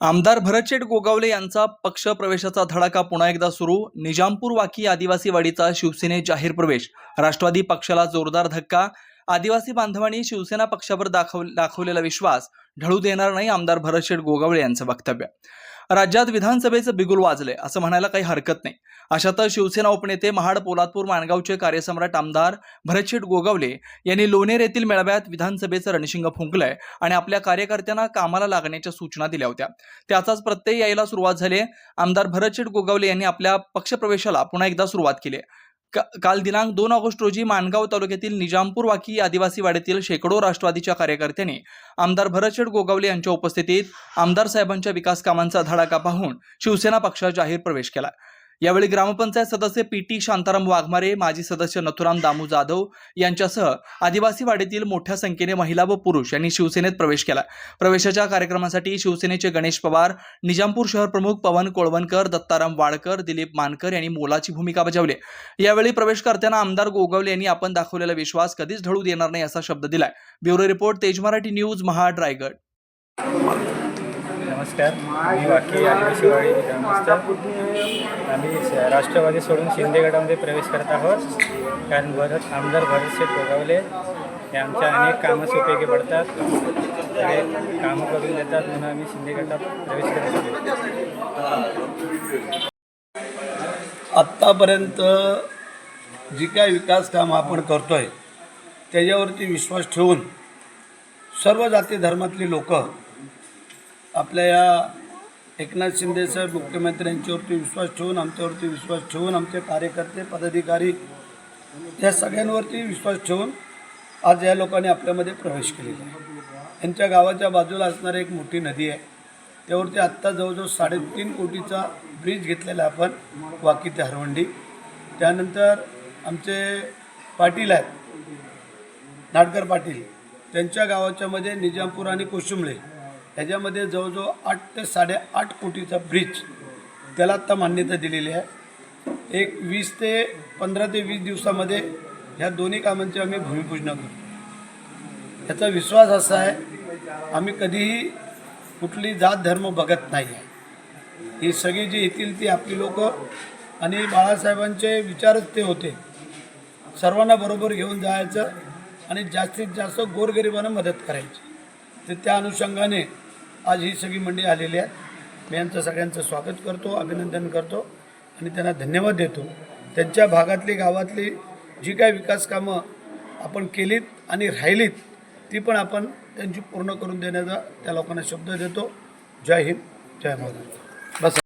आमदार भरतशेठ गोगावले यांचा पक्ष प्रवेशाचा धडाका पुन्हा एकदा सुरू. निजामपूर वाकी आदिवासी वाडीचा शिवसेनेत जाहीर प्रवेश. राष्ट्रवादी पक्षाला जोरदार धक्का आदिवासी बांधवांनी शिवसेना पक्षावर दाखव दाखवलेला विश्वास ढळू देणार नाही आमदार भरतशेठ गोगावले यांचं वक्तव्य. राज्यात विधानसभेचं बिगुल वाजले असं म्हणायला काही हरकत नाही. अशातच शिवसेना उपनेते महाड पोलादपूर माणगावचे कार्यसम्राट आमदार भरतशेठ गोगावले यांनी लोणेर येथील मेळाव्यात विधानसभेचं रणशिंग फुंकलंय आणि आपल्या कार्यकर्त्यांना कामाला लागण्याच्या सूचना दिल्या होत्या. त्याचाच प्रत्यय यायला सुरुवात झाली आमदार भरतशेठ गोगावले यांनी आपल्या पक्षप्रवेशाला पुन्हा एकदा सुरुवात केली आहे. का- काल दिनांक दोन ऑगस्ट रोजी माणगाव तालुक्यातील निजामपूर वाकी आदिवासी वाड्यातील शेकडो राष्ट्रवादीच्या कार्यकर्त्यांनी आमदार भरतशेठ गोगावले यांच्या उपस्थितीत आमदार साहेबांच्या विकास कामांचा धडाका पाहून शिवसेना पक्षात जाहीर प्रवेश केला. यावेळी ग्रामपंचायत सदस्य पी टी शांताराम वाघमारे माजी सदस्य नथुराम दामू जाधव यांच्यासह आदिवासी वाडीतील मोठ्या संख्येने महिला व पुरुष यांनी शिवसेनेत प्रवेश केला. प्रवेशाच्या कार्यक्रमासाठी शिवसेनेचे गणेश पवार निजामपूर शहर प्रमुख पवन कोळवणकर दत्ताराम वाडकर दिलीप मानकर यांनी मोलाची भूमिका बजावली. यावेळी प्रवेश करताना आमदार गोगावले यांनी आपण दाखवलेला विश्वास कधीच ढळू देणार नाही असा शब्द दिलाय. ब्युरो रिपोर्ट तेज मराठी न्यूज महाड रायगड. नमस्कार. मी वाकी आदिवासीवाडी ग्रामस्थ आम्ही राष्ट्रवादी सोडून शिंदे गटामध्ये प्रवेश करत आहोत. कारण भरत आमदार भरतशेठ गोगावले हे आमच्या अनेक कामं उपयोगी पडतात. ते कामं करून देतात म्हणून आम्ही शिंदे गटात प्रवेश करत आहोत. आत्तापर्यंत जी काय विकास काम आपण करतो आहे त्याच्यावरती विश्वास ठेवून सर्व जाती धर्मातली लोकं आपल्या या एकनाथ शिंदेसाहेब मुख्यमंत्र्यांच्यावरती विश्वास ठेवून आमच्यावरती विश्वास ठेवून आमचे कार्यकर्ते पदाधिकारी या सगळ्यांवरती विश्वास ठेवून आज या लोकांनी आपल्यामध्ये प्रवेश केलेला आहे. यांच्या गावाच्या बाजूला असणारी एक मोठी नदी आहे. त्यावरती आत्ता जवळजवळ साडेतीन कोटीचा ब्रिज घेतलेला आहे आपण वाकी ते हरवंडी. त्यानंतर आमचे पाटील आहेत नाटकर पाटील. त्यांच्या गावाच्यामध्ये निजामपूर आणि कोशिंबळे ह्याच्यामध्ये जवळजवळ आठ ते साडेआठ कोटीचा ब्रिज त्याला आत्ता मान्यता दिलेली आहे. एक वीस ते पंधरा ते वीस दिवसामध्ये ह्या दोन्ही कामांची आम्ही भूमिपूजन करू याचा विश्वास असा आहे आम्ही कधीही कुठली जात धर्म बघत नाही. आहे ही सगळी जी येतील ती आपली लोक आणि बाळासाहेबांचे विचारच ते होते. सर्वांना बरोबर घेऊन जायचं आणि जास्तीत जास्त गोरगरिबांना मदत करायची. तर त्या अनुषंगाने आज ही सगळी मंडळी आलेली आहेत. मी यांचं सगळ्यांचं स्वागत करतो अभिनंदन करतो आणि त्यांना धन्यवाद देतो. त्यांच्या भागातली गावातली जी काय विकास कामं आपण केलीत आणि राहिलीत ती पण आपण त्यांची पूर्ण करून देण्याचा त्या लोकांना शब्द देतो. जय हिंद जय महाराष्ट्र. बस.